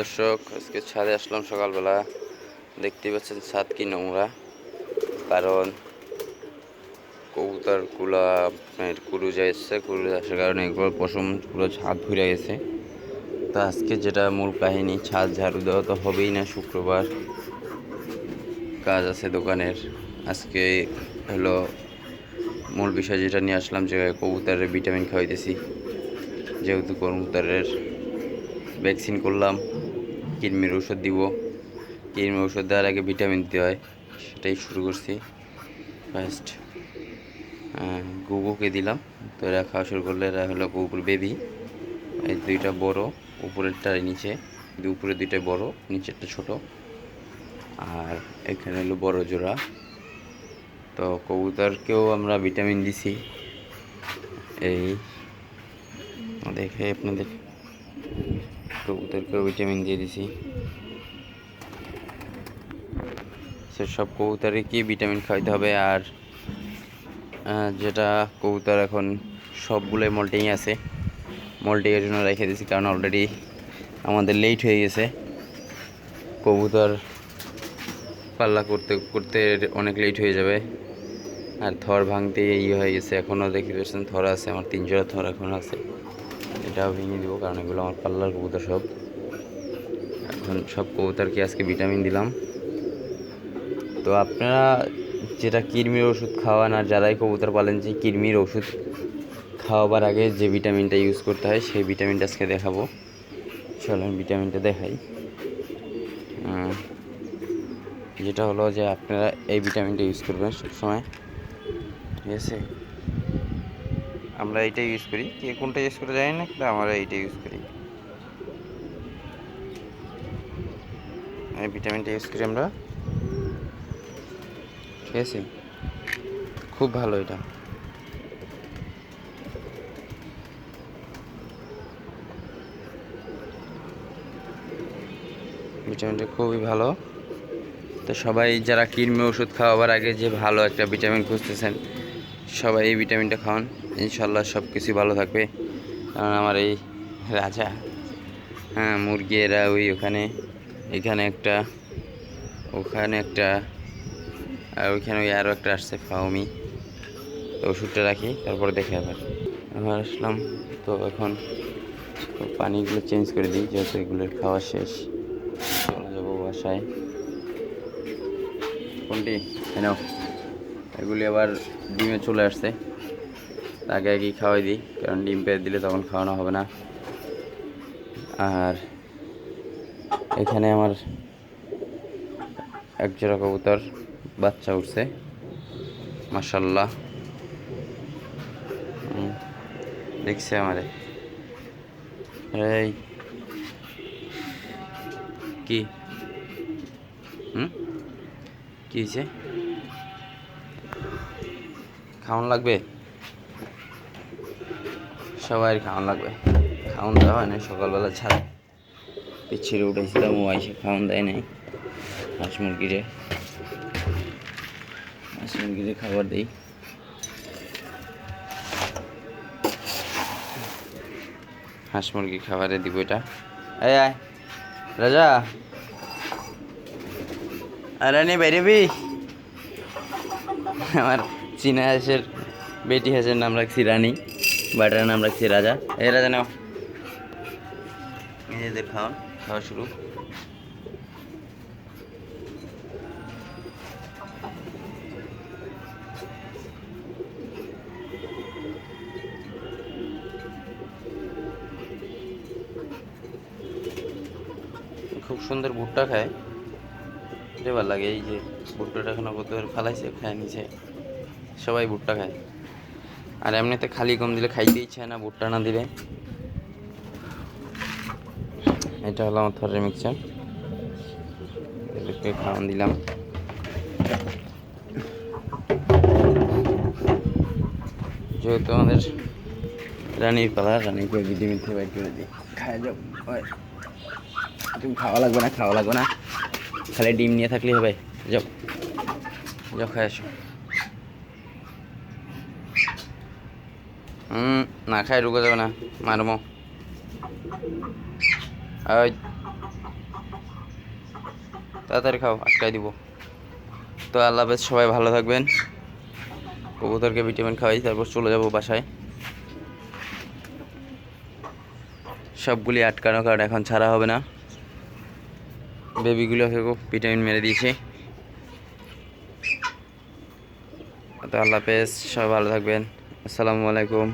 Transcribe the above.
দর্শক, আজকে ছাদে আসলাম সকালবেলা। দেখতে পাচ্ছেন ছাদ কি নোংরা। কারণ কবুতরগুলা আপনার কুরুজা এসছে কুরুজ আসার কারণে এগুলো পশম পুরো ছাদ ভরে গেছে। তো আজকে যেটা মূল কাহিনী, ছাদ ঝাড়ু দেওয়া তো হবেই না শুক্রবার। কাজ আছে দোকানের। আজকে হলো মূল বিষয় যেটা নিয়ে আসলাম, যে কবুতরের ভিটামিন খাওয়াইতেছি। যেহেতু কবুতরের ভ্যাকসিন করলাম। কৃমির ওষুধ দিব। কৃমির ওষুধ দেওয়ার আগে ভিটামিন দিতে হয়, সেটাই শুরু করছি। ফার্স্ট গুগুকে দিলাম তো এরা খাওয়া শুরু করলে এরা হলো গুগুর বেবি এই দুইটা বড় উপরেরটা নিচে। উপরে দুইটা বড়, নিচেরটা ছোট। আর এখানে হলো বড় জোড়া। তো কবুতরকেও আমরা ভিটামিন দিছি। এই, দেখে আপনাদের কবুতরকেও ভিটামিন দিয়ে দিছি। সেসব কবুতরে কি ভিটামিন খাওয়াইতে হবে আর যেটা কবুতর এখন সবগুলোই মল্টিং আছে। মল্টিংয়ের জন্য রেখে দিয়েছি কারণ অলরেডি আমাদের লেট হয়ে গেছে। কবুতর পাল্লা করতে করতে অনেক লেট হয়ে যাবে। আর থর ভাঙতে ইয়ে হয়ে গেছে। এখনও দেখতে পাচ্ছেন থর আছে, আমার তিন জোড়া থর এখন আছে। এটাও ভেঙে দিব, কারণ এগুলো আমার পাল্লার কবুতর সব। এখন সব কবুতরকে আজকে ভিটামিন দিলাম। তো আপনারা যেটা কৃমির ওষুধ খাওয়ান আর যারাই কবুতর পালেন, যে কৃমির ওষুধ খাওয়াবার আগে যে ভিটামিনটা ইউজ করতে হয়, সেই ভিটামিনটা আজকে দেখাবো। চলেন ভিটামিনটা দেখাই। যেটা হলো যে আপনারা এই ভিটামিনটা ইউজ করবেন সবসময়। ঠিক আছে? আমরা এইটা ইউজ করি। কে কোনটা ইউজ করে জানি না, কিন্তু আমরা এইটা ইউজ করি। এই ভিটামিনটা ইউজ করি আমরা। ঠিক আছে? খুব ভালো এটা। ভিটামিনটা খুবই ভালো। তো সবাই যারা কৃমি ওষুধ খাওয়াবার আগে যে ভালো একটা ভিটামিন খুঁজতেছেন সবাই এই ভিটামিনটা খাওয়ান। ইনশাল্লাহ সব কিছু ভালো থাকবে। কারণ আমার এই রাজা হ্যাঁ মুরগি, এরা ওই ওখানে, এখানে একটা, ওখানে একটা, আর ওইখানে ওই আরও একটা আসছে ফাউমি তো ওষুধটা রাখি, তারপরে দেখে আবার। আবার আসলাম, তো এখন পানিগুলো চেঞ্জ করে দিই, যেহেতু এগুলোর খাওয়া শেষ। চলে যাব বাসায়। কোনটি? কেন এগুলি আবার ডিমে চলে আসছে। তাকে আগে খাওয়াই দিই, কারণ ডিম পেয়ে দিলে তখন খাওয়ানো হবে না। আর এখানে আমার এক জোড়া কবুতর, বাচ্চা উঠছে। মাসাল্লাহ দেখছে আমারে। এই, কি? হুম? কি হয়েছে খাওয়ান লাগবে? সবাই খাওয়ান লাগবে। খাওয়ান দেওয়া হয় না সকালবেলা ছাড়া পিছিয়ে উঠেছিলাম ও এসে খাওয়ান দেয় নাই। হাঁস মুরগিরে। হাঁস মুরগিরে খাবার দিই। হাঁস মুরগি খাবারে দিব এটা। এই আয়, রাজা। আরে নি বেরবি আমার চীনা হাঁসের বেটি হাঁসের নাম রাখছি রানী, বাটার নাম রাখছি রাজা। এই রাজা নাও। নিজেদের খাওয়ান, খাওয়া শুরু। খুব সুন্দর ভুট্টা খায়। ভালো লাগে, এই যে ভুট্টাটা এখনও কত ফালাইছে, খায় নিচে সবাই ভুট্টা খায়। আর এমনিতে খালি কম দিলে খাইতে ইচ্ছে না ভুট্টা না দিলে। এটা হলো আমার থরের মিক্সচার এদেরকে খাওয়ান দিলাম। যেহেতু আমাদের রানীর পালা রানীকে বিধি মিথ্যে বাইর করে দিই খায় যাও তুমি খাওয়া লাগবে না, খাওয়া লাগবে না। খালি ডিম নিয়ে থাকলেই হবে। যাও। যাও, খাই আসো। হুম না, খাই ঢুকে যাবে না মারমো ওই তাড়াতাড়ি খাও, আটকাই দিব। তো আল্লাহ হাফেজ, সবাই ভালো থাকবেন। কবুতরকে ভিটামিন খাওয়াই, তারপর চলে যাব বাসায়। সবগুলি আটকানো কারণ এখন ছাড়া হবে না। বেবিগুলোকে ভিটামিন মেরে দিয়েছে। তো আল্লাহ হাফেজ, সবাই ভালো থাকবেন। আসসালামু আলাইকুম।